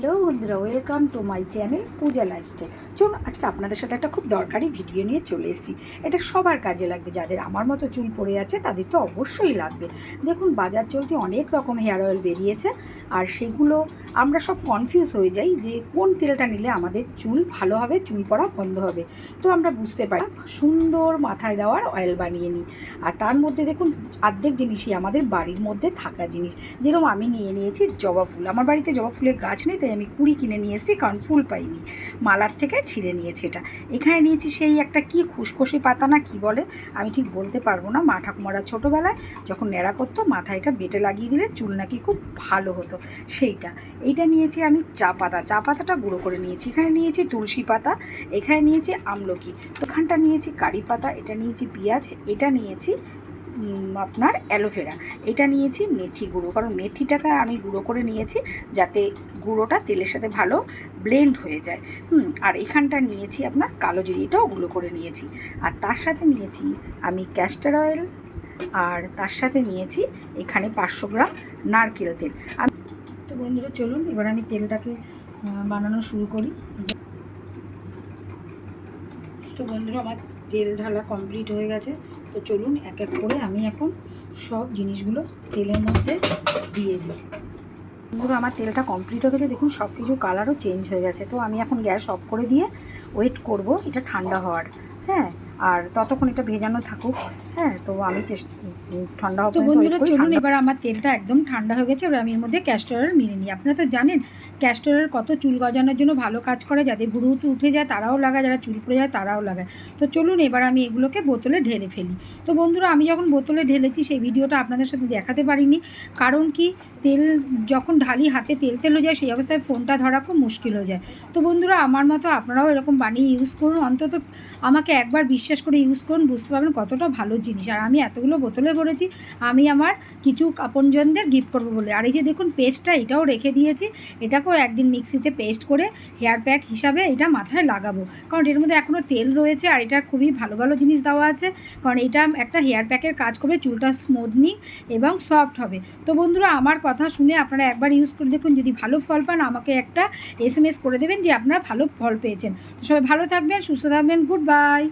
Hello বন্ধুরা welcome to my channel Puja lifestyle চলুন, আজকে আপনাদের সাথে একটা খুব দরকারি ভিডিও নিয়ে চলে এসেছি। এটা সবার কাজে লাগবে, যাদের আমার মতো চুল পড়ে আছে তাদের তো অবশ্যই লাগবে। দেখুন, বাজার চলতে অনেক রকম হেয়ার অয়েল বেরিয়েছে, আর সেগুলো আমরা সব কনফিউজ হয়ে যাই যে কোন তেলটা নিলে আমাদের চুল ভালো হবে, চুল পড়া বন্ধ হবে। তো আমরা বুঝতে পারি, সুন্দর মাথায় দেওয়ার অয়েল বানিয়ে নিই। আর তার মধ্যে দেখুন, অর্ধেক জিনিসই আমাদের বাড়ির মধ্যে থাকা জিনিস। যেরকম আমি নিয়ে নিয়েছি জবা ফুল। আমার বাড়িতে জবা ফুলের গাছ নেই তাই আমি কুড়ি কিনে নিয়ে এসেছি, কারণ ফুল পাইনি। মালার থেকে ছিঁড়ে নিয়েছি এটা। এখানে নিয়েছি সেই একটা কি খুশখুশি পাতা না, কি বলে? আমি ঠিক বলতে পারব না। মা ঠাকুমারা ছোটোবেলায় যখন ন্যাড়া করতো মাথায় এটা বেটে লাগিয়ে দিলে চুল নাকি খুব ভালো হতো। সেইটা। এইটা নিয়েছি আমি চা পাতা। চা পাতাটা গুঁড়ো করে নিয়েছি। এখানে নিয়েছি তুলসী পাতা, এখানে নিয়েছি আমলকি। তো এখানটা নিয়েছি কারি পাতা, এটা নিয়েছি পেঁয়াজ, এটা নিয়েছি আপনার অ্যালোভেরা। এটা নিয়েছি মেথি গুঁড়ো। কারণ মেথিটাকে আমি গুঁড়ো করে নিয়েছি যাতে গুঁড়োটা তেলের সাথে ভালো ব্লেন্ড হয়ে যায়। হুম, আর এখানটা নিয়েছি আপনার কালো জিরে, এটাও গুঁড়ো করে নিয়েছি। আর তার সাথে নিয়েছি আমি ক্যাস্টার অয়েল আর তার সাথে নিয়েছি এখানে পাঁচশো গ্রাম নারকেল তেল। তো বন্ধুরা, চলুন, এবার আমি তেলটাকে বানানো শুরু করি। তো বন্ধুরা, আমার তেল ঢালা কমপ্লিট হয়ে গেছে। তো চলুন এক এক করে আমি এখন সব জিনিসগুলো তেলের মধ্যে দিয়ে দিই। পুরো আমার তেলটা কমপ্লিট হয়ে গেছে। দেখুন সব কিছু কালারও চেঞ্জ হয়ে গেছে। তো আমি এখন গ্যাস অফ করে দিয়ে ওয়েট করব। এটা ঠান্ডা হওয়ার। হ্যাঁ আর ততক্ষণ এটা ভেজানো থাকুক হ্যাঁ তো আমি চেষ্টা ঠান্ডা তো হবে বন্ধুরা চলুন এবার আমার তেলটা একদম ঠান্ডা হয়ে গেছে এবার আমি এর মধ্যে ক্যাস্টর অয়েল নিই। আপনারা তো জানেন ক্যাস্টর অয়েল কত চুল গজানোর জন্য ভালো কাজ করে যাদের ভুরু উঠে যায় তারাও লাগায় যারা চুল পড়ে যায় তারাও লাগায়। তো চলুন এবার আমি এগুলোকে বোতলে ঢেলে ফেলি। তো বন্ধুরা আমি যখন বোতলে ঢেলেছি সেই ভিডিওটা আপনাদের সাথে দেখাতে পারিনি কারণ কি তেল যখন ঢালি হাতে তেল তেল হয়ে যায় সেই অবস্থায় ফোনটা ধরা খুব মুশকিল হয়ে যায়। তো বন্ধুরা আমার মতো আপনারাও এরকম বানিয়ে ইউজ করুন অন্তত আমাকে একবার বিশ্বাস করে ইউজ করুন, বুঝতে পারবেন কতটা ভালো জিনিস। আর আমি এতগুলো বোতলে ভরেছি, আমি আমার কিছু আপনজনদের গিফট করব বলে। আর এই যে দেখুন পেস্টটা এটাও রেখে দিয়েছি। এটাকেও একদিন মিক্সিতে পেস্ট করে হেয়ার প্যাক হিসাবে এটা মাথায় লাগাবো। কারণ এর মধ্যে এখনও তেল রয়েছে আর এটা খুবই ভালো ভালো জিনিস দেওয়া আছে। কারণ এটা একটা হেয়ার প্যাকের কাজ করবে, চুলটা স্মুথনিং এবং সফট হবে। তো বন্ধুরা, আমার কথা শুনে আপনারা একবার ইউজ করে দেখুন। যদি ভালো ফল পান, আমাকে একটা এস করে দেবেন যে আপনারা ভালো ফল পেয়েছেন। তো সবাই ভালো থাকবেন, সুস্থ থাকবেন গুড বাই